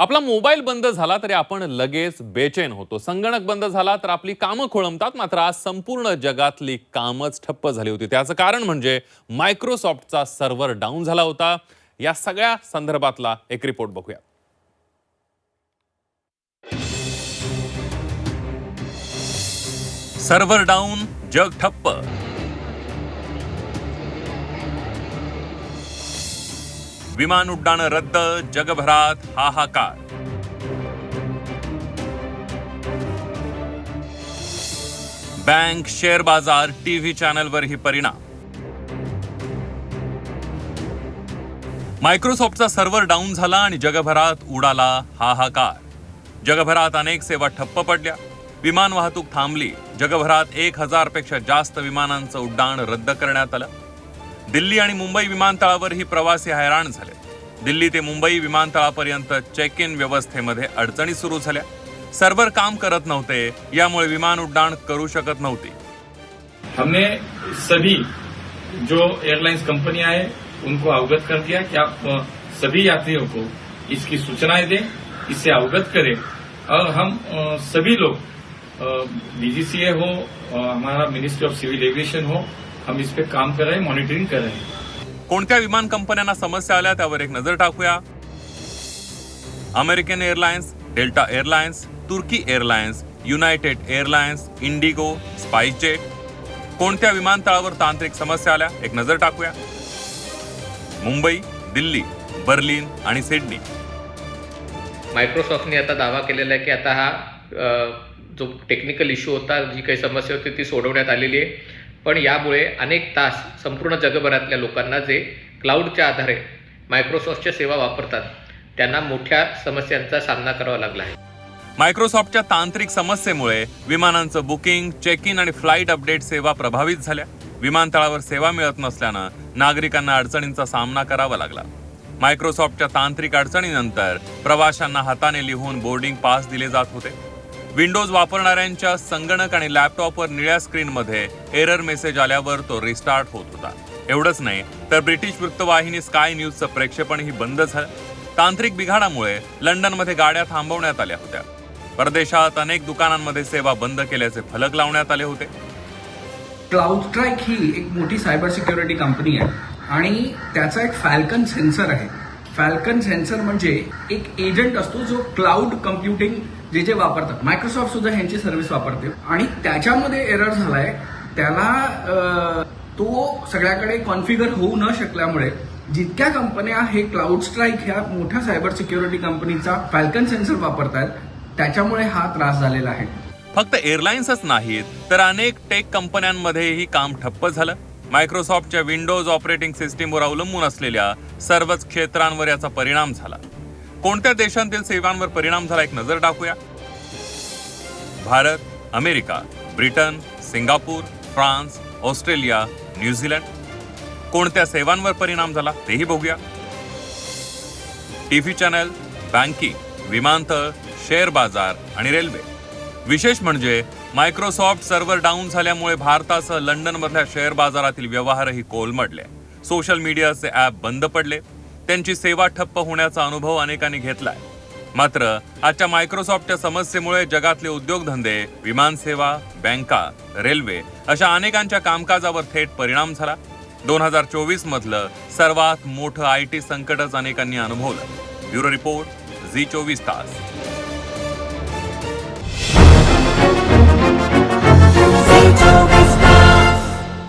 आपला मोबाईल बंद झाला तरी आपण लगेच बेचैन होतो. संगणक बंद झाला तर आपली कामं खोळंबतात. मात्र आज संपूर्ण जगातली कामच ठप्प झाली होती. त्याचं कारण म्हणजे मायक्रोसॉफ्टचा सर्व्हर डाऊन झाला होता. या सगळ्या संदर्भातला एक रिपोर्ट बघूया. सर्व्हर डाऊन जग ठप्प. विमान उड्डाणं रद्द जगभरात हाहाकार. बँक शेअर बाजार टीव्ही चॅनलवरही परिणाम. मायक्रोसॉफ्टचा सर्व्हर डाऊन झाला आणि जगभरात उडाला हाहाकार. जगभरात अनेक सेवा ठप्प पडल्या. विमान वाहतूक थांबली. जगभरात एक हजारपेक्षा जास्त विमानांचं उड्डाण रद्द करण्यात आलं. दिल्ली आणि मुंबई विमानतळावरही प्रवासी हैराण झाले. दिल्ली ते मुंबई विमानतळापर्यंत चेक इन व्यवस्थेमध्ये अडचणी सुरू झाल्या. सर्व्हर काम करत नव्हते यामुळे विमान उड्डाण करू शकत नव्हती. हमने सभी जो एयरलाइंस कंपनी है उनको अवगत कर दिया कि आप सभी यात्रियों को इसकी सूचनाएं दें इससे अवगत करें। और हम सभी लोग डीजीसीए हो हमारा मिनिस्ट्री ऑफ सिविल एविएशन हो हम इस पे काम कर रहे हैं मॉनिटरिंग कर रहे हैं। कोणत्या विमान कंपन्यांना समस्या आल्या त्यावर एक नजर टाकूया. अमेरिकन एअरलाइन्स डेल्टा एअरलाइन्स तुर्की airlines United airlines IndiGo SpiceJet कोणत्या विमानतळावर तांत्रिक समस्या आल्या एक नजर टाकूया. मुंबई दिल्ली बर्लिन आणि सिडनी. मायक्रोसॉफ्टने आता दावा केलेला आहे की आता हा जो टेक्निकल इश्यू होता जी काही समस्या होती ती सोडवण्यात आलेली आहे. पण यामुळे अनेक तास संपूर्ण जगभरातल्या लोकांना जे क्लाउडच्या आधारे मायक्रोसॉफ्टच्या सेवा वापरतात त्यांना मोठ्या समस्यांचा सामना करावा लागला आहे. मायक्रोसॉफ्टच्या तांत्रिक समस्येमुळे विमानांचं बुकिंग चेक इन आणि फ्लाईट अपडेट सेवा प्रभावित झाल्या. विमानतळावर सेवा मिळत नसल्यानं नागरिकांना अडचणींचा सामना करावा लागला. मायक्रोसॉफ्टच्या तांत्रिक अडचणीनंतर प्रवाशांना हाताने लिहून बोर्डिंग पास दिले जात होते. विंडोज वापरणाऱ्यांच्या संगणक आणि लॅपटॉपवर निळ्या स्क्रीनमध्ये एरर मेसेज आल्यावर तो रिस्टार्ट होत होता. एवढंच नाही तर ब्रिटिश वृत्तवाहिनी स्काय न्यूजचं प्रेक्षेपणही बंद झालं. तांत्रिक बिघाडामुळे लंडनमध्ये गाड्या थांबवण्यात आल्या होत्या. परदेशात अनेक दुकानांमध्ये सेवा बंद केल्याचे फलक लावण्यात आले होते. क्लाउड स्ट्राईक ही एक मोठी सायबर सिक्युरिटी कंपनी आहे आणि त्याचा एक फॅल्कन सेन्सर आहे. फॅल्कन सेन्सर म्हणजे एक एजंट असतो जो क्लाउड कम्प्युटिंग जे जे वापरतात. मायक्रोसॉफ्ट सुद्धा ह्यांची सर्व्हिस वापरते. आणि त्याच्यामध्ये एरर झालाय. त्याला तो सगळ्याकडे कॉन्फिगर होऊ न शकल्यामुळे जितक्या कंपन्या हे क्लाउड स्ट्राईक ह्या मोठ्या सायबर सिक्युरिटी कंपनीचा फॅल्कन सेन्सर वापरतात त्याच्यामुळे हा त्रास झालेला आहे. फक्त एअरलाइन्सच नाहीत तर अनेक टेक कंपन्यांमध्येही काम ठप्प झालं. मायक्रोसॉफ्टच्या विंडोज ऑपरेटिंग सिस्टीमवर अवलंबून असलेल्या सर्वच क्षेत्रांवर याचा परिणाम झाला. कोणत्या देशांतील सेवांवर परिणाम झाला एक नजर टाकूया. Bharat America Britain Singapore France Australia New Zealand कोणत्या सेवांवर परिणाम झाला तेही बघूया. टी व्ही चॅनल बँकिंग विमानतळ शेअर बाजार आणि रेल्वे. विशेष म्हणजे मायक्रोसॉफ्ट सर्व्हर डाऊन झाल्यामुळे भारतासह लंडनमधल्या शेअर बाजारातील व्यवहारही कोलमडले. सोशल मीडियाचे ॲप बंद पडले. त्यांची सेवा ठप्प होण्याचा अनुभव अनेकांनी घेतलाय. मात्र आजच्या मायक्रोसॉफ्टच्या समस्येमुळे जगातले उद्योगधंदे विमानसेवा बँका रेल्वे अशा अनेकांच्या कामकाजावर थेट परिणाम झाला. दोन हजार चोवीस मधलं सर्वात मोठं आय टी संकटच अनेकांनी अनुभवलं. ब्युरो रिपोर्ट झी चोवीस तास.